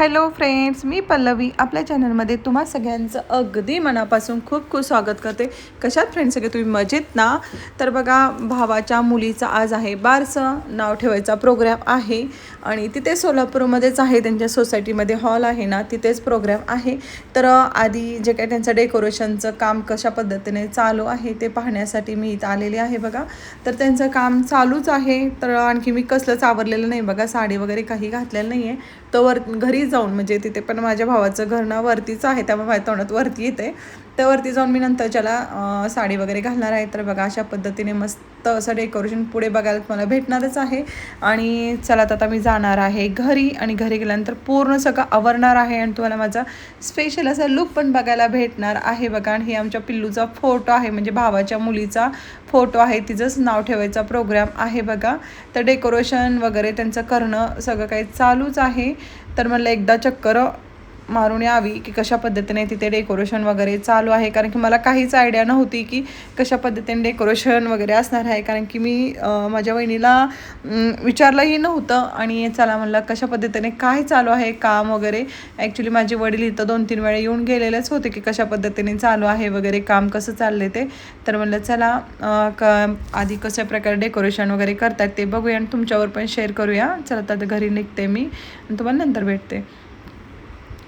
Hello friends मी पल्लवी. आपल्या चॅनलमध्ये तुम्हा सगळ्यांचं अगदी मनापासून खूप खूप स्वागत करते. कशात फ्रेंड्स सगळे? तुम्ही मजेत ना? तर बघा भावाच्या मुलीचा आज आहे बारसं. नाव ठेवायचा प्रोग्राम आहे. आणि तिथे सोलापूरमध्येच आहे त्यांच्या सोसायटीमध्ये हॉल आहे ना तिथेच प्रोग्राम आहे. तर आधी जे काही त्यांचं डेकोरेशनचं काम कशा पद्धतीने चालू आहे ते पाहण्यासाठी मी इथं आलेले आहे बघा. तर त्यांचं काम चालूच आहे. तर आणखी मी कसलंच आवरलेलं नाही बघा साडी वगैरे काही घातलेलं नाही आहे तर वर घरी जाऊन म्हणजे तिथे पण माझ्या भावाचं घर ना वरतीच आहे त्यामुळे माझ्या तोंडात वरती येते. तर वरती जाऊन मी नंतर ज्याला साडी वगैरे घालणार आहे तर बघा अशा पद्धतीने मस्त असं डेकोरेशन पुढे बघायला तुम्हाला भेटणारच आहे. आणि चला तर आता मी जाणार आहे घरी आणि घरी गेल्यानंतर पूर्ण सगळं आवरणार आहे आणि तुम्हाला माझा स्पेशल असा लुक पण बघायला भेटणार आहे बघा. आणि हे आमच्या पिल्लूचा फोटो आहे म्हणजे भावाच्या मुलीचा फोटो आहे. तिचंच नाव ठेवायचा प्रोग्राम आहे बघा. तर डेकोरेशन वगैरे त्यांचं करणं सगळं काही चालूच आहे. तर मला एकदा चक्कर मारून यावी की कशा पद्धतीने तिथे डेकोरेशन वगैरे चालू आहे? कारण की मला काहीच आयडिया नव्हती की कशा पद्धतीने डेकोरेशन वगैरे असणार आहे. कारण की मी माझ्या वहिनीला विचारलंही नव्हतं. आणि चला म्हणलं कशा पद्धतीने काय चालू आहे काम वगैरे? ॲक्च्युली माझे वडील इथं दोन तीन वेळा येऊन गेलेलेच होते की कशा पद्धतीने चालू आहे वगैरे काम कसं चाललं ते. तर म्हणलं चला क आधी कशा प्रकारे डेकोरेशन वगैरे करतात ते बघूया आणि तुमच्यावर पण शेअर करूया. चला तर आता घरी निघते मी आणि तुम्हाला नंतर भेटते.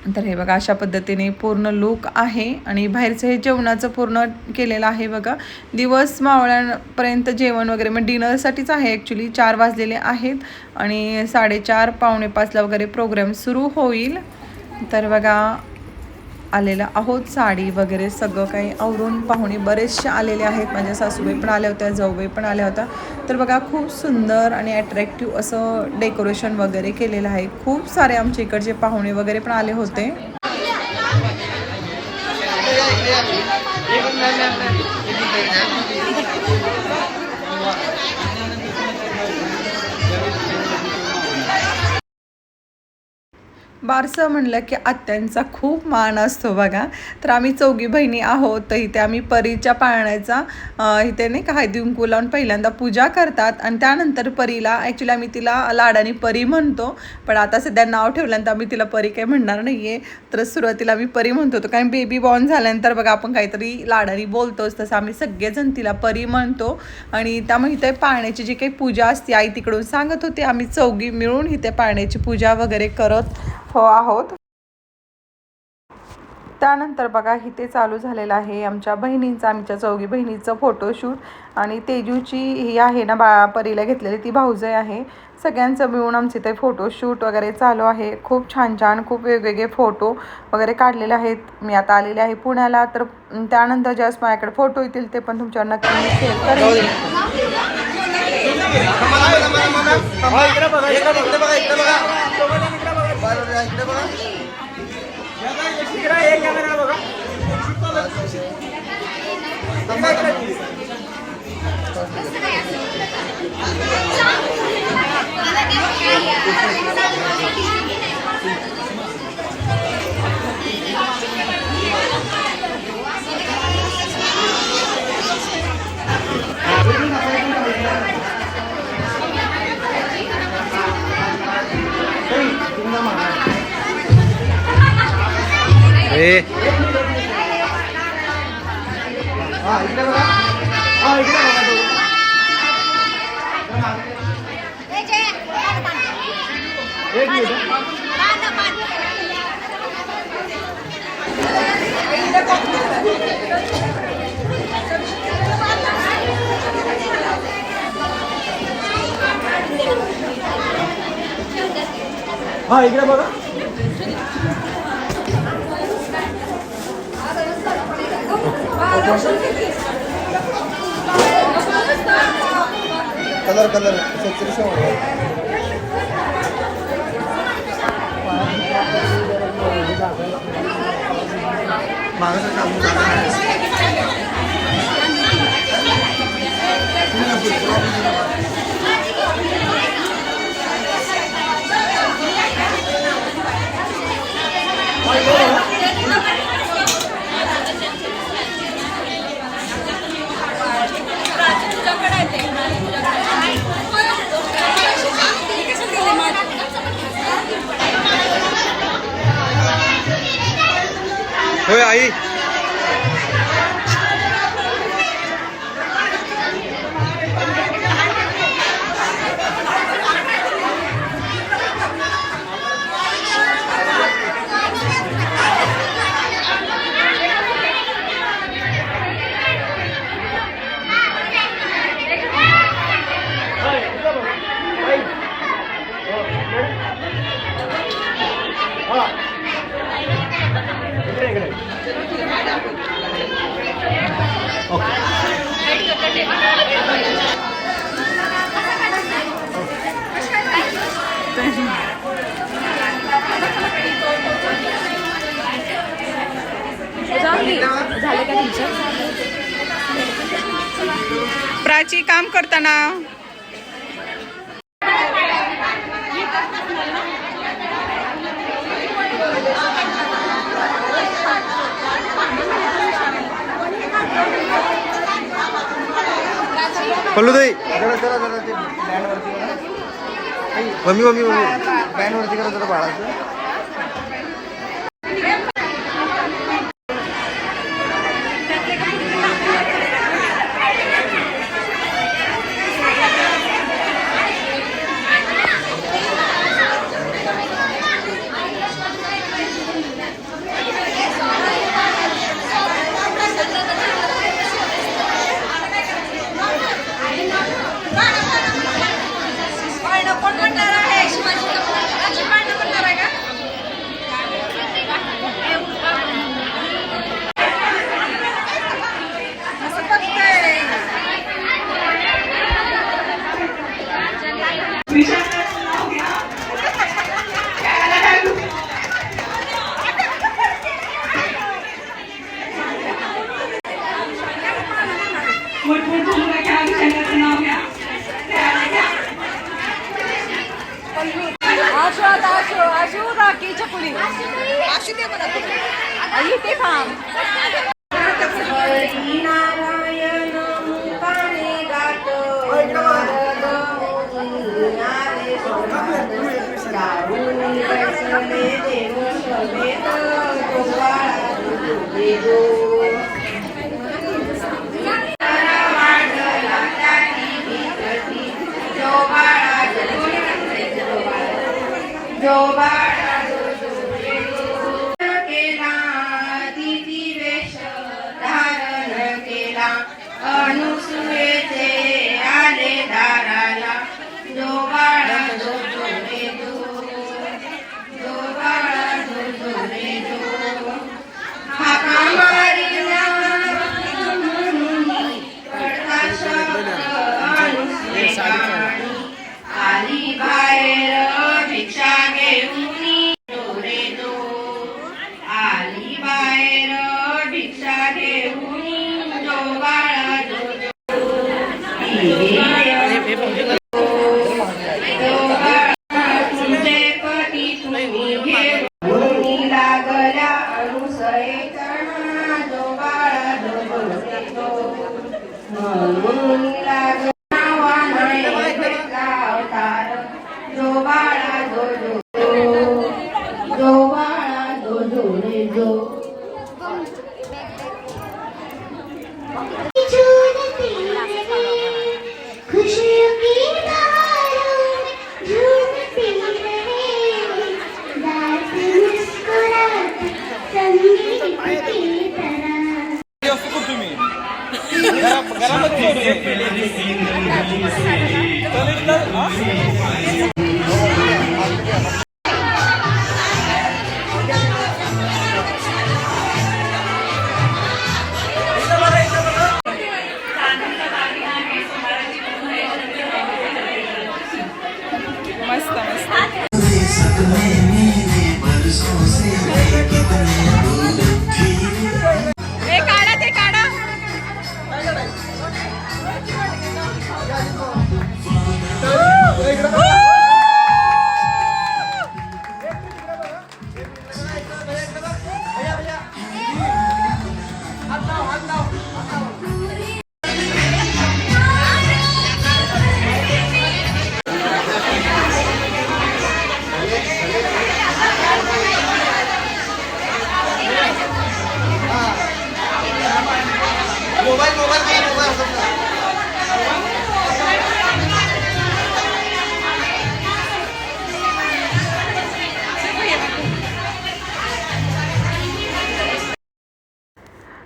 तर हे बघा अशा पद्धतीने पूर्ण लूक आहे आणि बाहेरचं हे जेवणाचं पूर्ण केलेलं आहे बघा. दिवस मावळ्यापर्यंत जेवण वगैरे मग डिनरसाठीच आहे ॲक्च्युली चार वाजलेले आहेत आणि साडेचार पावणे पाचला वगैरे प्रोग्राम सुरू होईल. तर बघा आलेलं आहोत. साडी वगैरे सगळं काही आवरून पाहुणे बरेचसे आलेले आहेत. माझ्या सासूबाई पण आल्या होत्या जाऊबाई पण आल्या होत्या. तर बघा खूप सुंदर आणि अट्रॅक्टिव्ह असं डेकोरेशन वगैरे केलेलं आहे. खूप सारे आमच्या इकडचे पाहुणे वगैरे पण आले होते. बारसं म्हणलं की आत्यांचा खूप मान असतो बघा. तर आम्ही चौघी बहिणी आहोत तर इथे आम्ही परीच्या पाळण्याचा इथे नाही का हळदी कुंकू लावून पहिल्यांदा पूजा करतात आणि त्यानंतर परीला ॲक्च्युली आम्ही तिला लाडाने परी म्हणतो पण आता सध्या नाव ठेवल्यानंतर आम्ही तिला परी काही म्हणणार नाही आहे तर सुरुवातीला आम्ही परी म्हणतो होतो कारण बेबी बॉर्न झाल्यानंतर बघा आपण काहीतरी लाडाने बोलतोच तसं आम्ही सगळेजण तिला परी म्हणतो. आणि त्यामुळे इथे पाळण्याची जी काही पूजा असते आई तिकडून सांगत होती आम्ही चौघी मिळून इथे पाळण्याची पूजा वगैरे करत हो आहोत. त्यानंतर बघा इथे चालू झालेलं आहे. आमच्या बहिणींचं आमच्या चौघी बहिणीचं फोटोशूट आणि तेजूची ही आहे ना बा परीला घेतलेली ती भाऊजय आहे. सगळ्यांचं मिळून आमचे ते फोटोशूट वगैरे चालू आहे. खूप छान छान खूप वेगवेगळे फोटो वगैरे काढलेले आहेत. मी आता आलेले आहे पुण्याला तर त्यानंतर ज्यावेळेस माझ्याकडे फोटो येतील ते पण तुमच्यावर नक्की मी शेअर करेन. इकडे बघा. इकडे बघा. आहे. हा इकडे बघा. कलर कलर सत्तरशे मागाचा काम હોય આવી प्राची काम करताना. पल्लू ताई जरा जरा जरा मम्मी मम्मी वरती करा जरा बाळाचं. आशुतोष आशुतोष आशुतोष की चपुली आशुतोष आशुतोष बना दो आई देखा Rodrigo baby.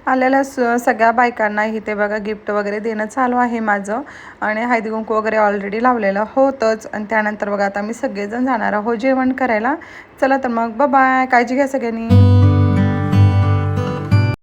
आलेल्या स सगळ्या बायकांना इथे बघा गिफ्ट वगैरे देणं चालू आहे माझं. आणि हळदी कुंकू वगैरे ऑलरेडी लावलेलं होतंच. आणि त्यानंतर बघा आता मी सगळेजण जाणार आहोत जेवण करायला. चला तर मग बाय काळजी घ्या सगळ्यांनी.